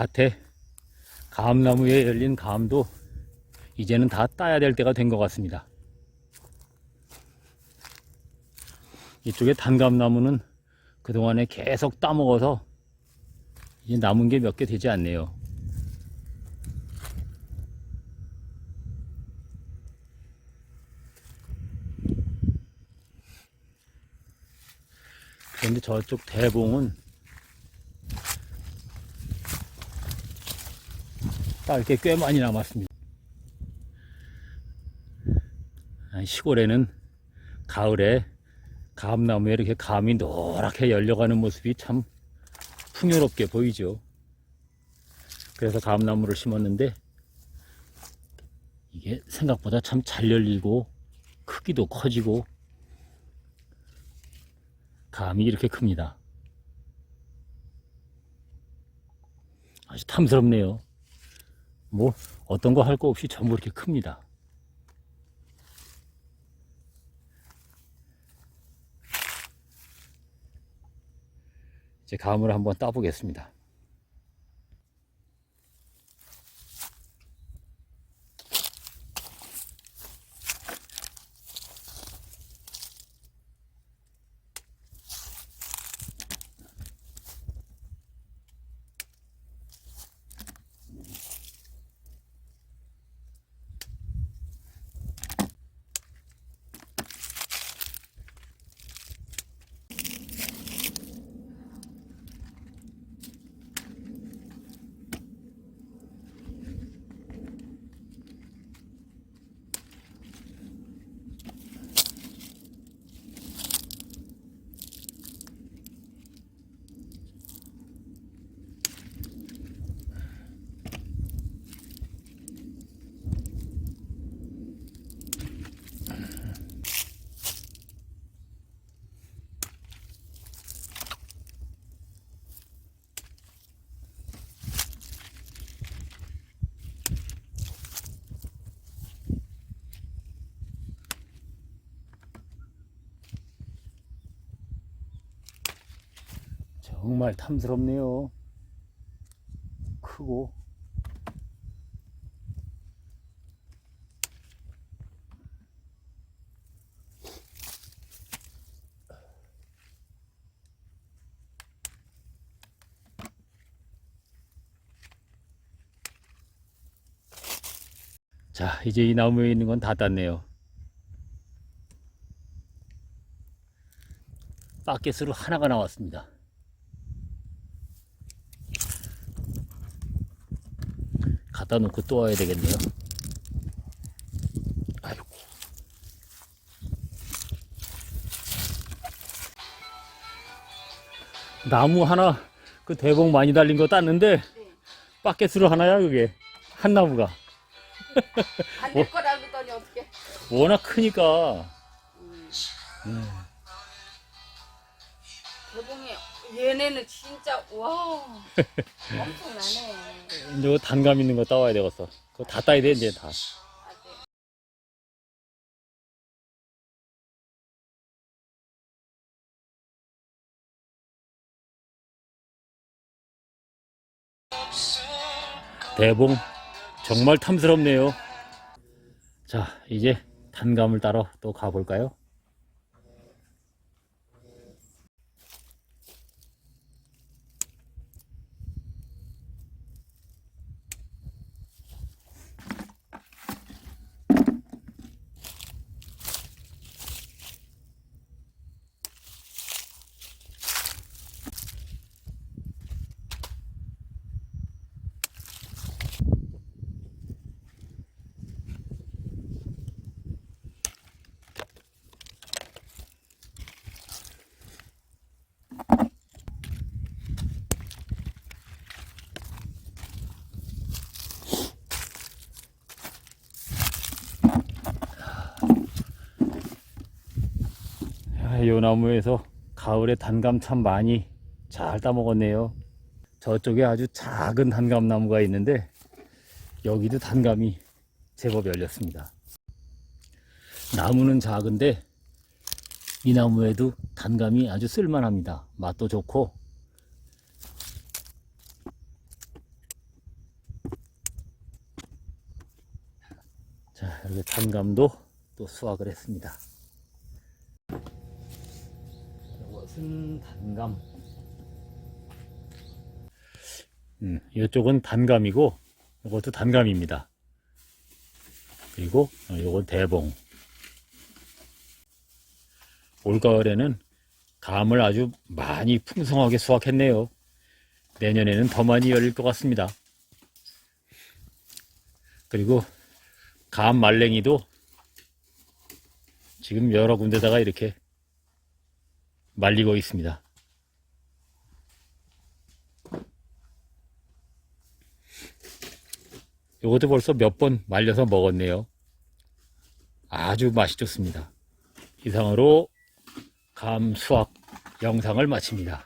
밭에 감나무에 열린 감도 이제는 다 따야 될 때가 된 것 같습니다. 이쪽에 단감나무는 그동안에 계속 따먹어서 이제 남은 게 몇 개 되지 않네요. 그런데 저쪽 대봉은 딸게 꽤 많이 남았습니다. 아, 시골에는 가을에 감나무에 이렇게 감이 노랗게 열려가는 모습이 참 풍요롭게 보이죠. 그래서 감나무를 심었는데 이게 생각보다 참 잘 열리고 크기도 커지고 감이 이렇게 큽니다. 아주 탐스럽네요. 뭐 어떤 거 할 거 없이 전부 이렇게 큽니다. 이제 감을 한번 따보겠습니다. 정말 탐스럽네요. 크고 자, 이제 이 나무에 있는 건 다 땄네요. 바켓으로 하나가 나왔습니다. 갖다 놓고 또 와야 되겠네요. 아이고. 나무 하나 그 대봉 많이 달린 거 땄는데 바켓으로 하나야 그게 한 나무가 안될 거라 그러더니 어떻게? 워낙 크니까 대 얘네는 진짜 와 엄청나네. 이제 단감 있는 거 따와야 되겠어. 그거 다 따야 돼 이제 다. 대봉 정말 탐스럽네요. 자 이제 단감을 따러 또 가볼까요? 요 나무에서 가을에 단감 참 많이 잘 따먹었네요. 저쪽에 아주 작은 단감 나무가 있는데 여기도 단감이 제법 열렸습니다. 나무는 작은데 이 나무에도 단감이 아주 쓸만합니다. 맛도 좋고 자 이렇게 단감도 또 수확을 했습니다. 이것은 단감. 음, 이쪽은 단감이고, 이것도 단감입니다. 그리고 어, 이건 대봉. 올가을에는 감을 아주 많이 풍성하게 수확했네요. 내년에는 더 많이 열릴 것 같습니다. 그리고 감 말랭이도 지금 여러 군데다가 이렇게 말리고 있습니다. 이것도 벌써 몇 번 말려서 먹었네요. 아주 맛이 좋습니다. 이상으로 감 수확 영상을 마칩니다.